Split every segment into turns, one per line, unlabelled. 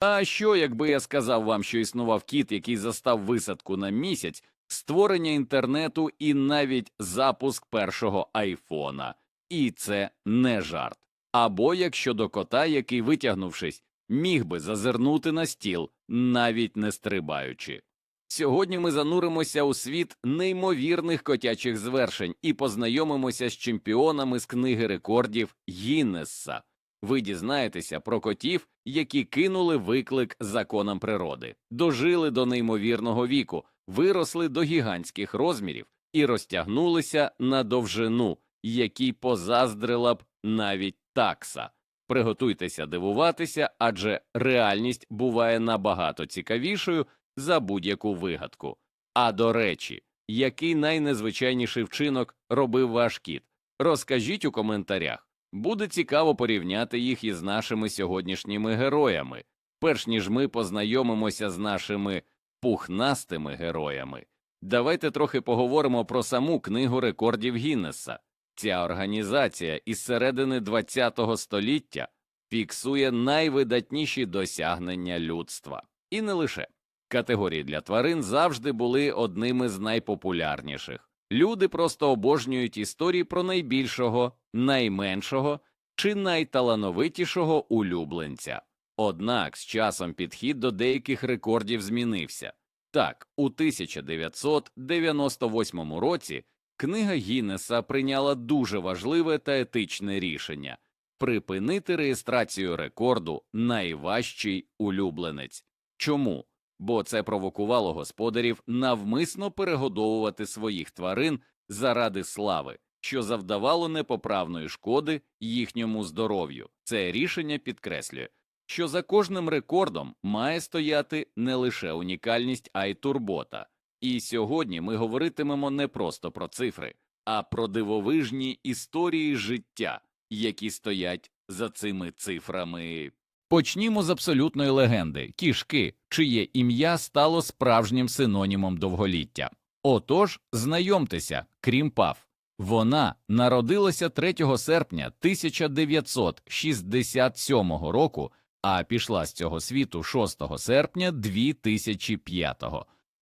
А що, якби я сказав вам, що існував кіт, який застав висадку на місяць, створення інтернету і навіть запуск першого айфона? І це не жарт. Або як щодо кота, який, витягнувшись, міг би зазирнути на стіл, навіть не стрибаючи. Сьогодні ми зануримося у світ неймовірних котячих звершень і познайомимося з чемпіонами з книги рекордів Гіннесса. Ви дізнаєтеся про котів, які кинули виклик законам природи, дожили до неймовірного віку, виросли до гігантських розмірів і розтягнулися на довжину, якій позаздрила б навіть такса. Приготуйтеся дивуватися, адже реальність буває набагато цікавішою за будь-яку вигадку. А до речі, який найнезвичайніший вчинок робив ваш кіт? Розкажіть у коментарях. Буде цікаво порівняти їх із нашими сьогоднішніми героями, перш ніж ми познайомимося з нашими пухнастими героями. Давайте трохи поговоримо про саму книгу рекордів Гіннеса. Ця організація із середини ХХ століття фіксує найвидатніші досягнення людства. І не лише. Категорії для тварин завжди були одними з найпопулярніших. Люди просто обожнюють історії про найбільшого, найменшого чи найталановитішого улюбленця. Однак з часом підхід до деяких рекордів змінився. Так, у 1998 році книга Гіннеса прийняла дуже важливе та етичне рішення припинити реєстрацію рекорду найважчий улюбленець. Чому? Бо це провокувало господарів навмисно перегодовувати своїх тварин заради слави, що завдавало непоправної шкоди їхньому здоров'ю. Це рішення підкреслює, що за кожним рекордом має стояти не лише унікальність, а й турбота. І сьогодні ми говоритимемо не просто про цифри, а про дивовижні історії життя, які стоять за цими цифрами. Почнімо з абсолютної легенди кішки, чиє ім'я стало справжнім синонімом довголіття. Отож, знайомтеся, Крімпав. Вона народилася 3 серпня 1967 року, а пішла з цього світу 6 серпня 2005.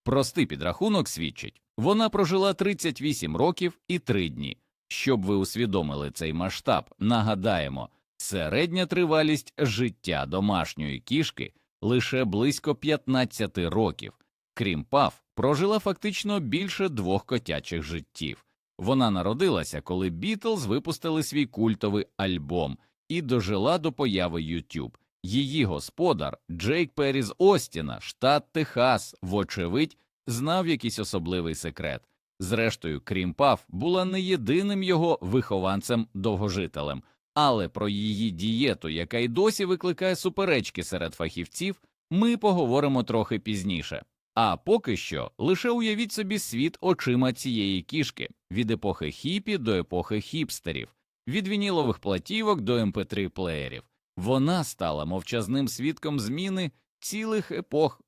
Простий підрахунок свідчить, вона прожила 38 років і 3 дні. Щоб ви усвідомили цей масштаб, нагадаємо, середня тривалість життя домашньої кішки лише близько 15 років. Крім пав, прожила фактично більше двох котячих життів. Вона народилася, коли Бітлз випустили свій культовий альбом і дожила до появи YouTube. Її господар Джейк Перрі з Остіна, штат Техас, вочевидь, знав якийсь особливий секрет. Зрештою, Крімпав була не єдиним його вихованцем-довгожителем, але про її дієту, яка й досі викликає суперечки серед фахівців, ми поговоримо трохи пізніше. А поки що лише уявіть собі світ очима цієї кішки від епохи хіпі до епохи хіпстерів, від вінілових платівок до mp3 ем плеєрів. Вона стала мовчазним свідком зміни цілих епох.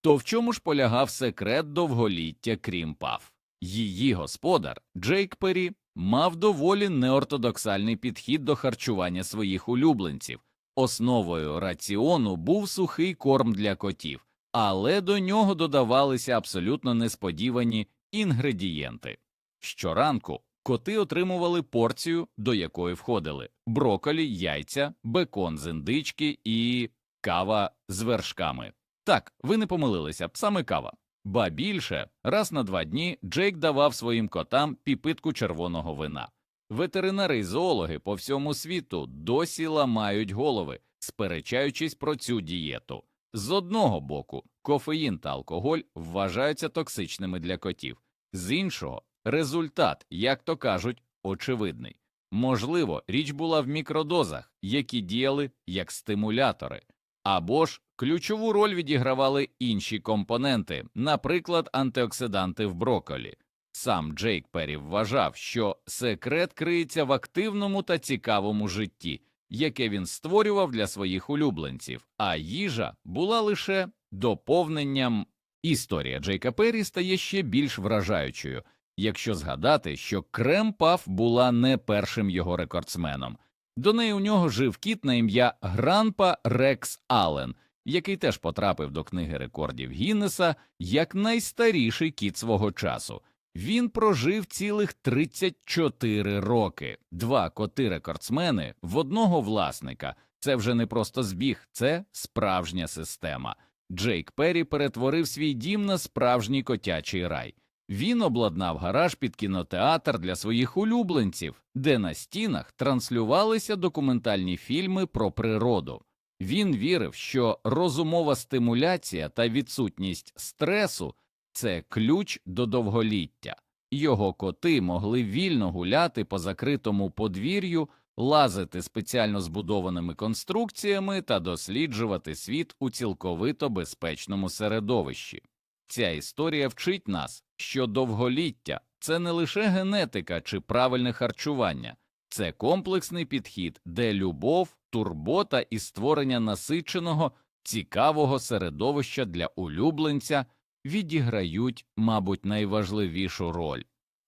То в чому ж полягав секрет довголіття Крімпав? Її господар Джейк Пері мав доволі неортодоксальний підхід до харчування своїх улюбленців. Основою раціону був сухий корм для котів, але до нього додавалися абсолютно несподівані інгредієнти. Щоранку коти отримували порцію, до якої входили броколі, яйця, бекон з індички і кава з вершками. Так, ви не помилилися, саме кава. Ба більше, раз на два дні Джейк давав своїм котам піпитку червоного вина. Ветеринари й зоологи по всьому світу досі ламають голови, сперечаючись про цю дієту. З одного боку, кофеїн та алкоголь вважаються токсичними для котів, з іншого, результат, як то кажуть, очевидний. Можливо, річ була в мікродозах, які діяли як стимулятори, або ж ключову роль відігравали інші компоненти, наприклад, антиоксиданти в броколі. Сам Джейк Перрі вважав, що секрет криється в активному та цікавому житті, яке він створював для своїх улюбленців, а їжа була лише доповненням. Історія Джейка Перрі стає ще більш вражаючою, якщо згадати, що Крем Паф була не першим його рекордсменом. До неї у нього жив кіт на ім'я Гранпа Рекс Аллен, який теж потрапив до книги рекордів Гіннеса як найстаріший кіт свого часу. Він прожив цілих 34 роки. Два коти-рекордсмени в одного власника. Це вже не просто збіг, це справжня система. Джейк Перрі перетворив свій дім на справжній котячий рай. Він обладнав гараж під кінотеатр для своїх улюбленців, де на стінах транслювалися документальні фільми про природу. Він вірив, що розумова стимуляція та відсутність стресу це ключ до довголіття. Його коти могли вільно гуляти по закритому подвір'ю, лазити спеціально збудованими конструкціями та досліджувати світ у цілковито безпечному середовищі. Ця історія вчить нас, що довголіття це не лише генетика чи правильне харчування, це комплексний підхід, де любов, турбота і створення насиченого, цікавого середовища для улюбленця відіграють, мабуть, найважливішу роль.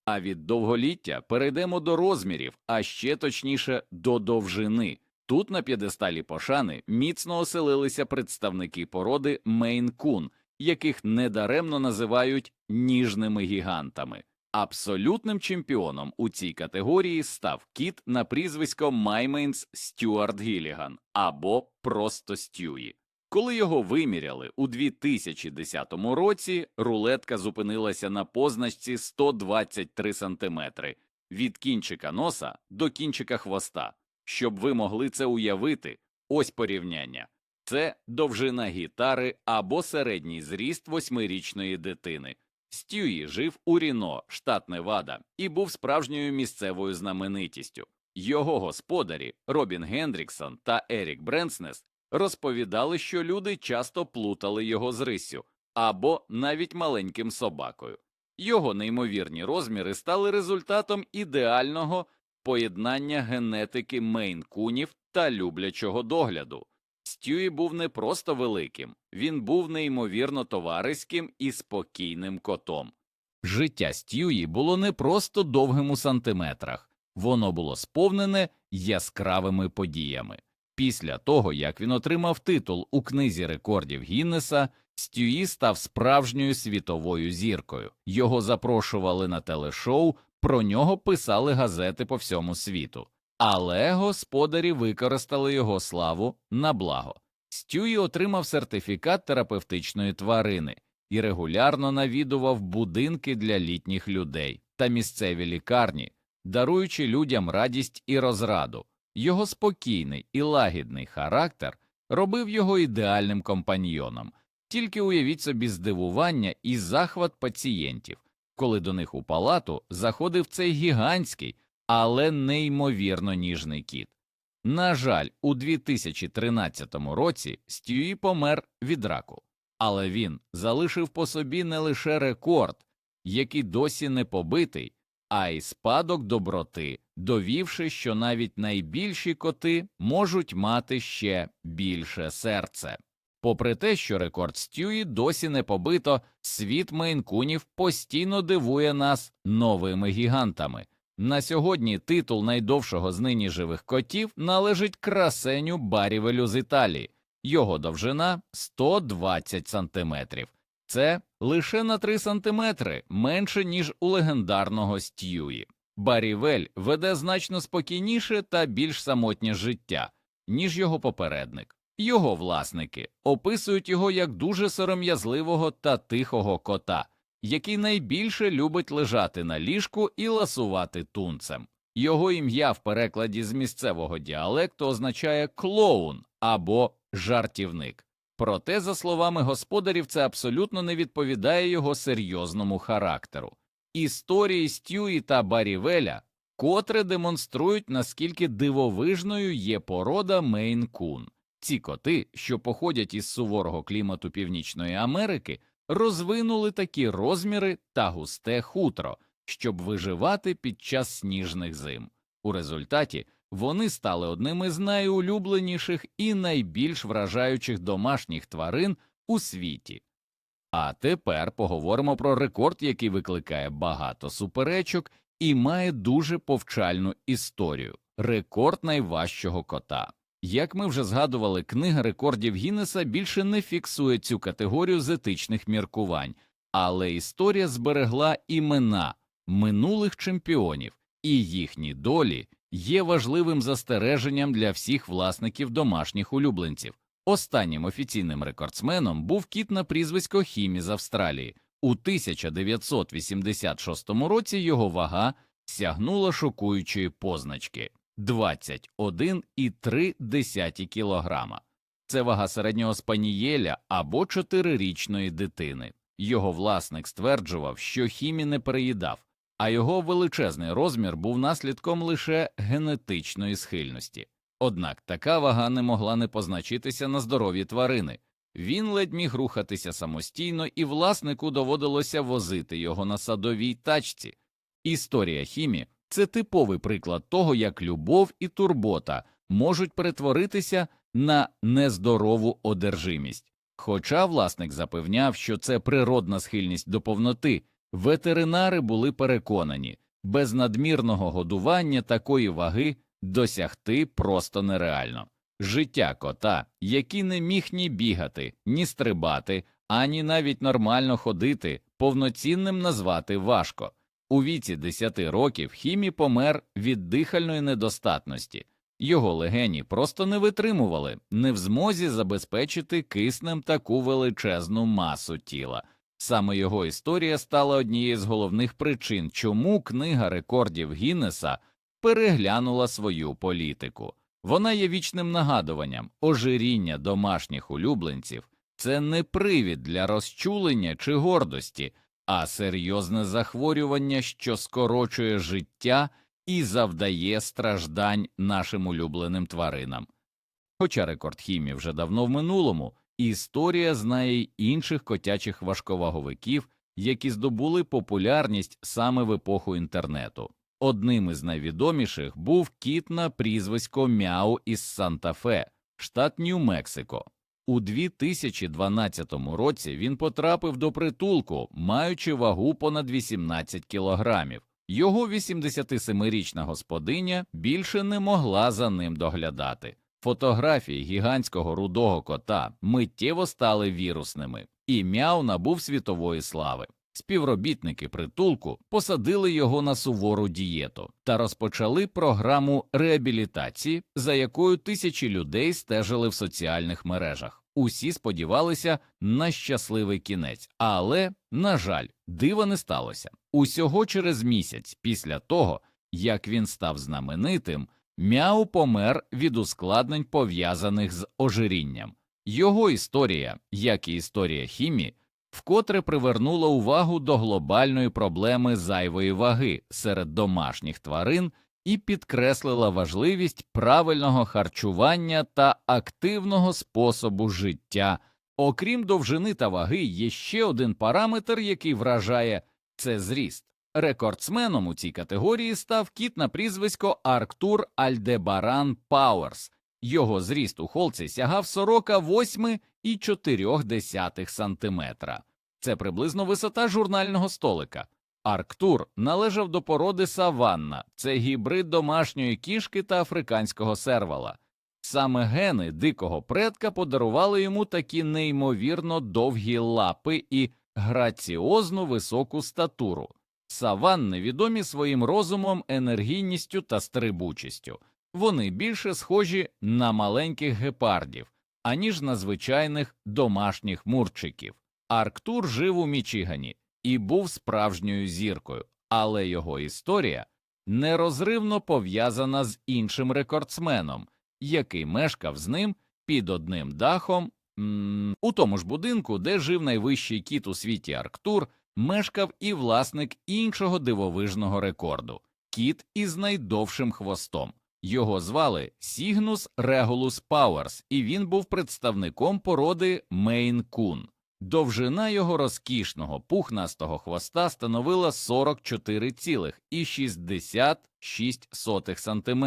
А від довголіття перейдемо до розмірів, а ще точніше до довжини. Тут на п'єдесталі пошани міцно оселилися представники породи Мейн-кун, яких недаремно називають ніжними гігантами. Абсолютним чемпіоном у цій категорії став кіт на прізвисько Маймейнс Стюарт Гіліган або просто Стюї. Коли його виміряли у 2010 році, рулетка зупинилася на позначці 123 сантиметри від кінчика носа до кінчика хвоста. Щоб ви могли це уявити, ось порівняння. Це довжина гітари або середній зріст восьмирічної дитини. Стюї жив у Ріно, штат Невада, і був справжньою місцевою знаменитістю. Його господарі Робін Гендріксон та Ерік Бренснес розповідали, що люди часто плутали його з рисю або навіть маленьким собакою. Його неймовірні розміри стали результатом ідеального поєднання генетики мейн-кунів та люблячого догляду. Стюї був не просто великим, він був неймовірно товариським і спокійним котом. Життя Стюї було не просто довгим у сантиметрах, воно було сповнене яскравими подіями. Після того, як він отримав титул у книзі рекордів Гіннеса, Стюї став справжньою світовою зіркою. Його запрошували на телешоу, про нього писали газети по всьому світу. Але господарі використали його славу на благо. Стюї отримав сертифікат терапевтичної тварини і регулярно навідував будинки для літніх людей та місцеві лікарні, даруючи людям радість і розраду. Його спокійний і лагідний характер робив його ідеальним компаньйоном. Тільки уявіть собі здивування і захват пацієнтів, коли до них у палату заходив цей гігантський, але неймовірно ніжний кіт. На жаль, у 2013 році Стюї помер від раку, але він залишив по собі не лише рекорд, який досі не побитий, а й спадок доброти, довівши, що навіть найбільші коти можуть мати ще більше серце. Попри те, що рекорд Стюї досі не побито, світ мейнкунів постійно дивує нас новими гігантами. На сьогодні титул найдовшого з нині живих котів належить красеню Барівелю з Італії. Його довжина 120 сантиметрів. Це лише на 3 сантиметри менше, ніж у легендарного Стюї. Барівель веде значно спокійніше та більш самотнє життя, ніж його попередник. Його власники описують його як дуже сором'язливого та тихого кота, який найбільше любить лежати на ліжку і ласувати тунцем. Його ім'я в перекладі з місцевого діалекту означає клоун або жартівник. Проте, за словами господарів, це абсолютно не відповідає його серйозному характеру. Історії Стюї та Барівеля котре демонструють, наскільки дивовижною є порода Мейн-кун. Ці коти, що походять із суворого клімату Північної Америки, розвинули такі розміри та густе хутро, щоб виживати під час сніжних зим. У результаті вони стали одним із найулюбленіших і найбільш вражаючих домашніх тварин у світі. А тепер поговоримо про рекорд, який викликає багато суперечок і має дуже повчальну історію рекорд найважчого кота. Як ми вже згадували, книга рекордів Гіннеса більше не фіксує цю категорію з етичних міркувань, але історія зберегла імена минулих чемпіонів, і їхні долі є важливим застереженням для всіх власників домашніх улюбленців. Останнім офіційним рекордсменом був кіт на прізвисько Хімі з Австралії. У 1986 році його вага сягнула шокуючої позначки 21,3 кілограма. Це вага середнього спанієля або 4-річної дитини. Його власник стверджував, що Хімі не переїдав, а його величезний розмір був наслідком лише генетичної схильності. Однак така вага не могла не позначитися на здоров'ї тварини. Він ледь міг рухатися самостійно, і власнику доводилося возити його на садовій тачці. Історія хімі це типовий приклад того, як любов і турбота можуть перетворитися на нездорову одержимість. Хоча власник запевняв, що це природна схильність до повноти, ветеринари були переконані, без надмірного годування такої ваги досягти просто нереально. Життя кота, який не міг ні бігати, ні стрибати, ані навіть нормально ходити, повноцінним назвати важко. У віці 10 років Хімі помер від дихальної недостатності. Його легені просто не витримували, не в змозі забезпечити киснем таку величезну масу тіла. Саме його історія стала однією з головних причин, чому книга рекордів Гіннеса переглянула свою політику. Вона є вічним нагадуванням ожиріння домашніх улюбленців це не привід для розчулення чи гордості, а серйозне захворювання, що скорочує життя і завдає страждань нашим улюбленим тваринам. Хоча рекорд хімії вже давно в минулому, історія знає й інших котячих важковаговиків, які здобули популярність саме в епоху інтернету. Одним із найвідоміших був кіт на прізвисько Мяу із Санта-Фе, штат Нью-Мексико. У 2012 році він потрапив до притулку, маючи вагу понад 18 кілограмів. Його 87-річна господиня більше не могла за ним доглядати. Фотографії гігантського рудого кота миттєво стали вірусними, і мяу набув світової слави. Співробітники притулку посадили його на сувору дієту та розпочали програму реабілітації, за якою тисячі людей стежили в соціальних мережах. Усі сподівалися на щасливий кінець, але, на жаль, дива не сталося. Усього через місяць після того, як він став знаменитим, Мяу помер від ускладнень, пов'язаних з ожирінням. Його історія, як і історія хімії, вкотре привернула увагу до глобальної проблеми зайвої ваги серед домашніх тварин і підкреслила важливість правильного харчування та активного способу життя. Окрім довжини та ваги, є ще один параметр, який вражає це зріст. Рекордсменом у цій категорії став кіт на прізвисько Арктур Альдебаран Пауерс. Його зріст у холці сягав 48,4 сантиметра. Це приблизно висота журнального столика. Арктур належав до породи саванна, це гібрид домашньої кішки та африканського сервала. Саме гени дикого предка подарували йому такі неймовірно довгі лапи і граціозну високу статуру. Саванни відомі своїм розумом, енергійністю та стрибучістю. Вони більше схожі на маленьких гепардів, аніж на звичайних домашніх мурчиків. Арктур жив у Мічигані і був справжньою зіркою, але його історія нерозривно пов'язана з іншим рекордсменом, який мешкав з ним під одним дахом у тому ж будинку, де жив найвищий кіт у світі Арктур, мешкав і власник іншого дивовижного рекорду кіт із найдовшим хвостом. Його звали Сігнус Регулус Пауерс, і він був представником породи Мейн Кун. Довжина його розкішного пухнастого хвоста становила 44,66 см.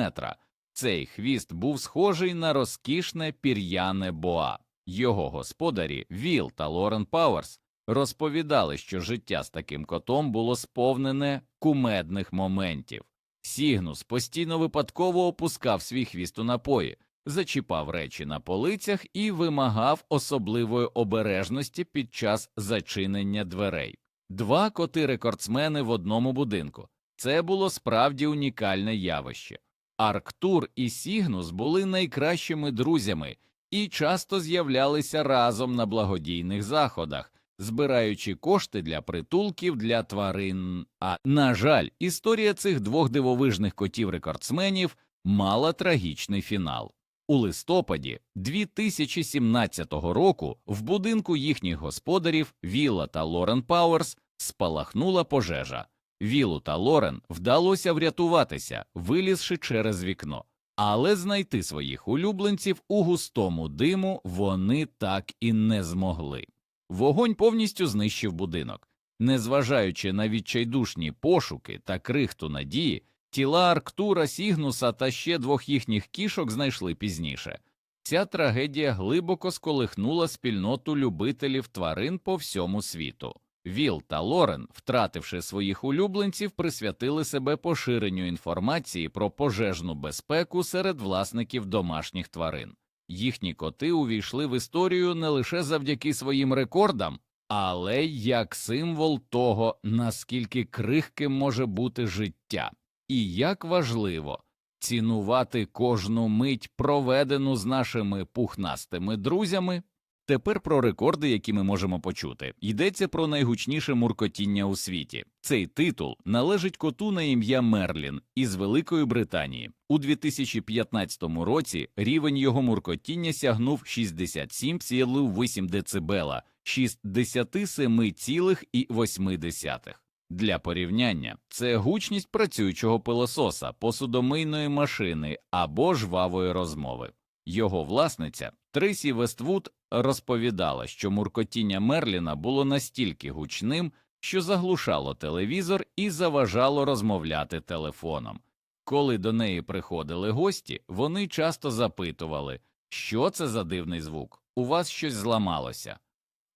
Цей хвіст був схожий на розкішне пір'яне боа. Його господарі Віл та Лорен Пауерс розповідали, що життя з таким котом було сповнене кумедних моментів. Сігнус постійно випадково опускав свій хвіст у напої, зачіпав речі на полицях і вимагав особливої обережності під час зачинення дверей. Два коти-рекордсмени в одному будинку. Це було справді унікальне явище. Арктур і Сігнус були найкращими друзями і часто з'являлися разом на благодійних заходах, збираючи кошти для притулків для тварин. А на жаль, історія цих двох дивовижних котів-рекордсменів мала трагічний фінал. У листопаді 2017 року в будинку їхніх господарів Вілла та Лорен Пауерс спалахнула пожежа. Вілу та Лорен вдалося врятуватися, вилізши через вікно, але знайти своїх улюбленців у густому диму вони так і не змогли. Вогонь повністю знищив будинок. Незважаючи на відчайдушні пошуки та крихту надії, тіла Арктура, Сігнуса та ще двох їхніх кішок знайшли пізніше. Ця трагедія глибоко сколихнула спільноту любителів тварин по всьому світу. Віл та Лорен, втративши своїх улюбленців, присвятили себе поширенню інформації про пожежну безпеку серед власників домашніх тварин. Їхні коти увійшли в історію не лише завдяки своїм рекордам, але й як символ того, наскільки крихким може бути життя, і як важливо цінувати кожну мить, проведену з нашими пухнастими друзями. Тепер про рекорди, які ми можемо почути. Йдеться про найгучніше муркотіння у світі. Цей титул належить коту на ім'я Мерлін із Великої Британії. У 2015 році рівень його муркотіння сягнув 67,8 децибела, 67,8. Для порівняння це гучність працюючого пилососа, посудомийної машини або жвавої розмови. Його власниця Трисі Вествуд розповідала, що муркотіння Мерліна було настільки гучним, що заглушало телевізор і заважало розмовляти телефоном. Коли до неї приходили гості, вони часто запитували, що це за дивний звук, у вас щось зламалося.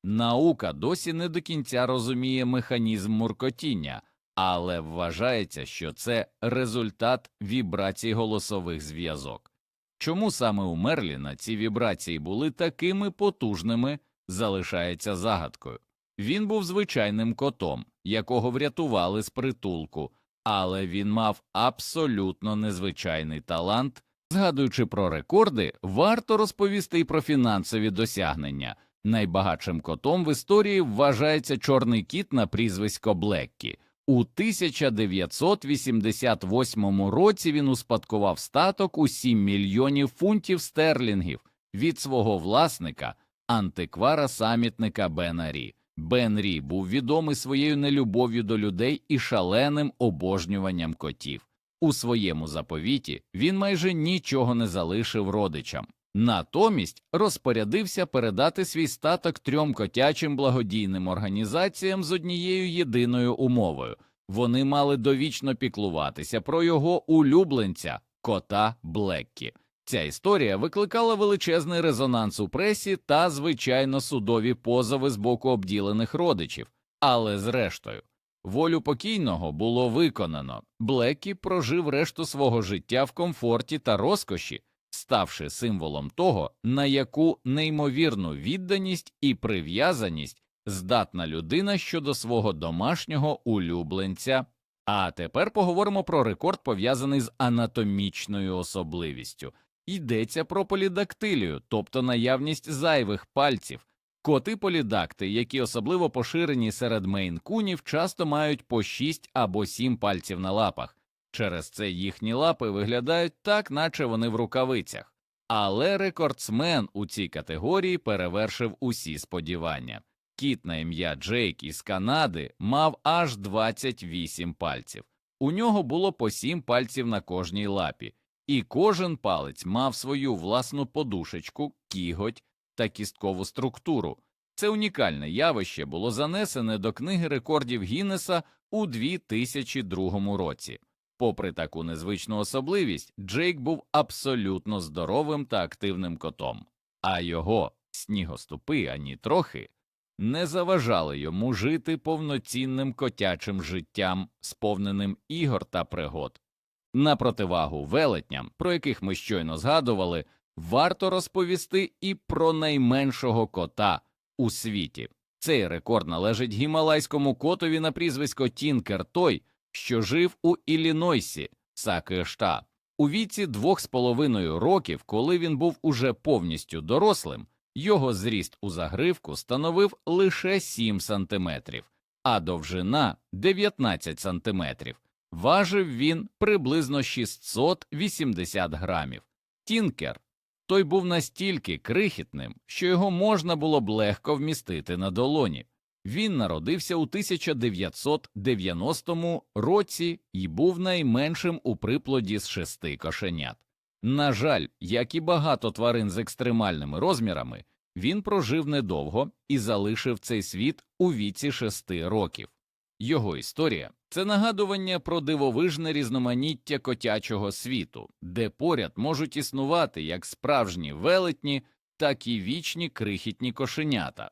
Наука досі не до кінця розуміє механізм муркотіння, але вважається, що це результат вібрацій голосових зв'язок. Чому саме у Мерліна ці вібрації були такими потужними, залишається загадкою. Він був звичайним котом, якого врятували з притулку, але він мав абсолютно незвичайний талант. Згадуючи про рекорди, варто розповісти й про фінансові досягнення. Найбагатшим котом в історії вважається чорний кіт на прізвисько Блеккі. У 1988 році він успадкував статок у 7 мільйонів фунтів стерлінгів від свого власника, антиквара самітника Бена Рі. Бен Рі був відомий своєю нелюбов'ю до людей і шаленим обожнюванням котів. У своєму заповіті він майже нічого не залишив родичам. Натомість розпорядився передати свій статок трьом котячим благодійним організаціям з однією єдиною умовою вони мали довічно піклуватися про його улюбленця, кота Блеккі. Ця історія викликала величезний резонанс у пресі та, звичайно, судові позови з боку обділених родичів, але зрештою. Волю покійного було виконано. Блеккі прожив решту свого життя в комфорті та розкоші, ставши символом того, на яку неймовірну відданість і прив'язаність здатна людина щодо свого домашнього улюбленця. А тепер поговоримо про рекорд, пов'язаний з анатомічною особливістю. Йдеться про полідактилію, тобто наявність зайвих пальців. Коти полідакти, які особливо поширені серед мейн-кунів, часто мають по 6 або 7 пальців на лапах. Через це їхні лапи виглядають так, наче вони в рукавицях. Але рекордсмен у цій категорії перевершив усі сподівання. Кіт на ім'я Джейк із Канади мав аж 28 пальців. У нього було по 7 пальців на кожній лапі, і кожен палець мав свою власну подушечку, кіготь та кісткову структуру. Це унікальне явище було занесене до книги рекордів Гіннеса у 2002 році. Попри таку незвичну особливість, Джейк був абсолютно здоровим та активним котом, а його снігоступи ані трохи не заважали йому жити повноцінним котячим життям, сповненим ігор та пригод. На противагу велетням, про яких ми щойно згадували, варто розповісти і про найменшого кота у світі. Цей рекорд належить гімалайському котові на прізвисько Тінкер той, що жив у Іллінойсі, США. У віці двох з половиною років, коли він був уже повністю дорослим, його зріст у загривку становив лише 7 сантиметрів, а довжина 19 сантиметрів. Важив він приблизно 680 грамів. Тінкер той був настільки крихітним, що його можна було б легко вмістити на долоні. Він народився у 1990 році і був найменшим у приплоді з шести кошенят. На жаль, як і багато тварин з екстремальними розмірами, він прожив недовго і залишив цей світ у віці шести років. Його історія це нагадування про дивовижне різноманіття котячого світу, де поряд можуть існувати як справжні велетні, так і вічні крихітні кошенята.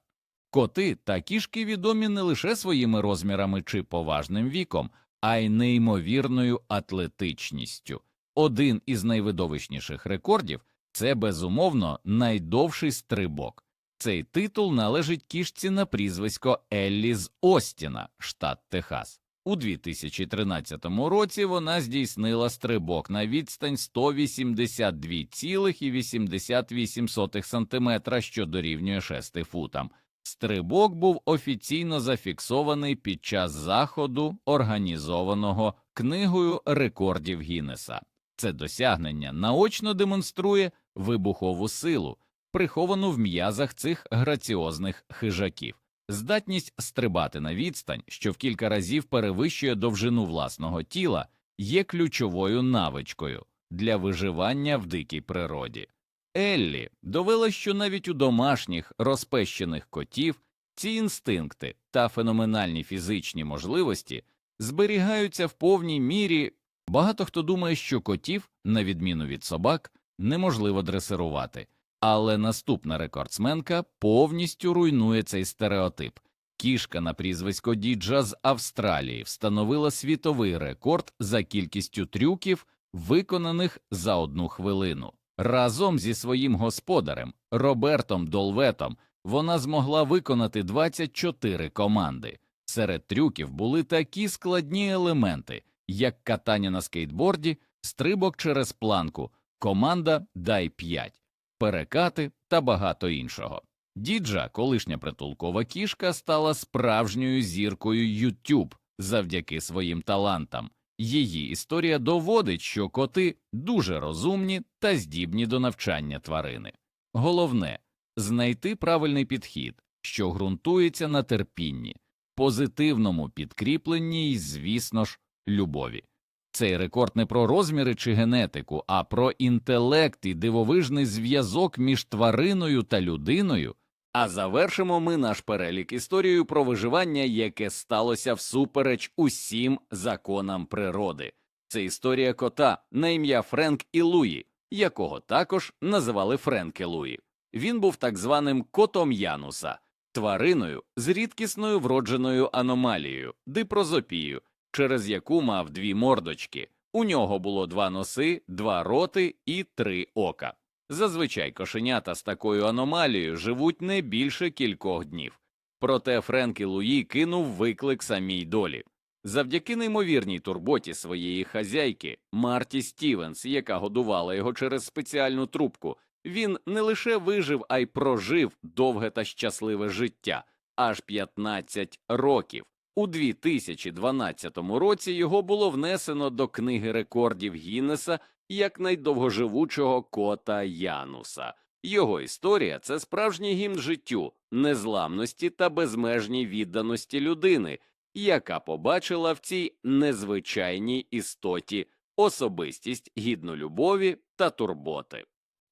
Коти та кішки відомі не лише своїми розмірами чи поважним віком, а й неймовірною атлетичністю. Один із найвидовищніших рекордів це безумовно найдовший стрибок. Цей титул належить кішці на прізвисько Еллі з Остіна, штат Техас. У 2013 році вона здійснила стрибок на відстань 182,88 см, що дорівнює 6 футам. Стрибок був офіційно зафіксований під час заходу, організованого книгою рекордів Гіннеса. Це досягнення наочно демонструє вибухову силу, приховану в м'язах цих граціозних хижаків. Здатність стрибати на відстань, що в кілька разів перевищує довжину власного тіла, є ключовою навичкою для виживання в дикій природі. Еллі довела, що навіть у домашніх розпещених котів ці інстинкти та феноменальні фізичні можливості зберігаються в повній мірі. Багато хто думає, що котів, на відміну від собак, неможливо дресирувати. Але наступна рекордсменка повністю руйнує цей стереотип. Кішка на прізвисько Діджа з Австралії встановила світовий рекорд за кількістю трюків, виконаних за одну хвилину. Разом зі своїм господарем Робертом Долветом вона змогла виконати 24 команди. Серед трюків були такі складні елементи, як катання на скейтборді, стрибок через планку, команда Дай 5 перекати та багато іншого. Діджа, колишня притулкова кішка, стала справжньою зіркою YouTube завдяки своїм талантам. Її історія доводить, що коти дуже розумні та здібні до навчання тварини. Головне знайти правильний підхід, що ґрунтується на терпінні, позитивному підкріпленні і, звісно ж, любові. Цей рекорд не про розміри чи генетику, а про інтелект і дивовижний зв'язок між твариною та людиною. А завершимо ми наш перелік історією про виживання, яке сталося всупереч усім законам природи. Це історія кота на ім'я Френк і Луї, якого також називали Френк і Луї. Він був так званим котом Януса, твариною з рідкісною вродженою аномалією, дипрозопією, через яку мав дві мордочки. У нього було два носи, два роти і три ока. Зазвичай кошенята з такою аномалією живуть не більше кількох днів. Проте Френкі Луї кинув виклик самій долі. Завдяки неймовірній турботі своєї хазяйки Марті Стівенс, яка годувала його через спеціальну трубку, він не лише вижив, а й прожив довге та щасливе життя аж 15 років. У 2012 році його було внесено до книги рекордів Гіннеса як найдовгоживучого кота Януса. Його історія це справжній гімн життю, незламності та безмежній відданості людини, яка побачила в цій незвичайній істоті особистість гідну любові та турботи.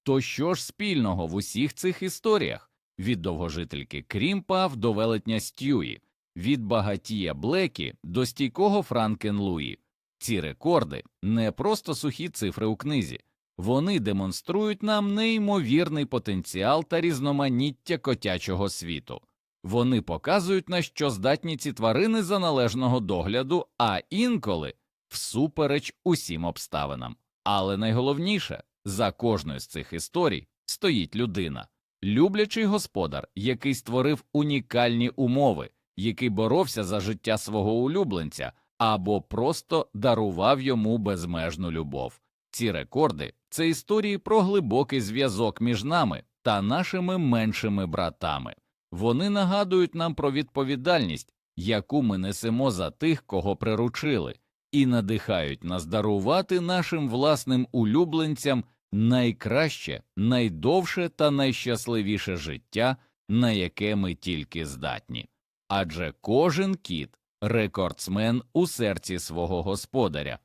То що ж спільного в усіх цих історіях від довгожительки Крімпа до велетня Стюї? від багатія Блекі до стійкого Франкен Луї. Ці рекорди не просто сухі цифри у книзі, вони демонструють нам неймовірний потенціал та різноманіття котячого світу. Вони показують, на що здатні ці тварини за належного догляду, а інколи всупереч усім обставинам. Але найголовніше За кожною з цих історій стоїть людина, люблячий господар, який створив унікальні умови, який боровся за життя свого улюбленця або просто дарував йому безмежну любов. Ці рекорди це історії про глибокий зв'язок між нами та нашими меншими братами. Вони нагадують нам про відповідальність, яку ми несемо за тих, кого приручили, і надихають нас дарувати нашим власним улюбленцям найкраще, найдовше та найщасливіше життя, на яке ми тільки здатні. Адже кожен кіт рекордсмен у серці свого господаря.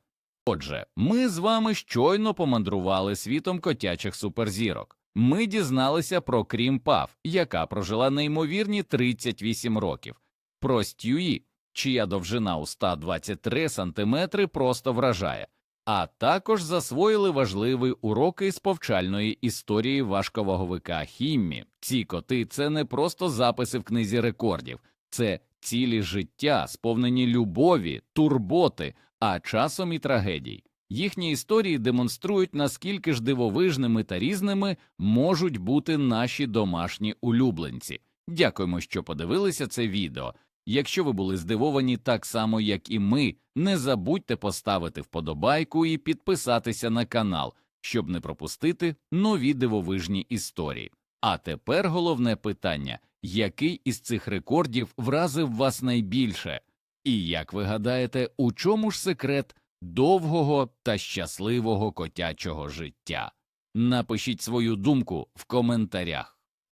Отже, ми з вами щойно помандрували світом котячих суперзірок. Ми дізналися про Крім Пав, яка прожила неймовірні 38 років, про Стюї, чия довжина у 123 сантиметри просто вражає, а також засвоїли важливий урок із повчальної історії важковаговика Хіммі. Ці коти це не просто записи в книзі рекордів, це цілі життя, сповнені любові, турботи, а часом і трагедій. Їхні історії демонструють, наскільки ж дивовижними та різними можуть бути наші домашні улюбленці. Дякуємо, що подивилися це відео. Якщо ви були здивовані так само, як і ми, не забудьте поставити вподобайку і підписатися на канал, щоб не пропустити нові дивовижні історії. А тепер головне питання: який із цих рекордів вразив вас найбільше? І як ви гадаєте, у чому ж секрет довгого та щасливого котячого життя? Напишіть свою думку в коментарях.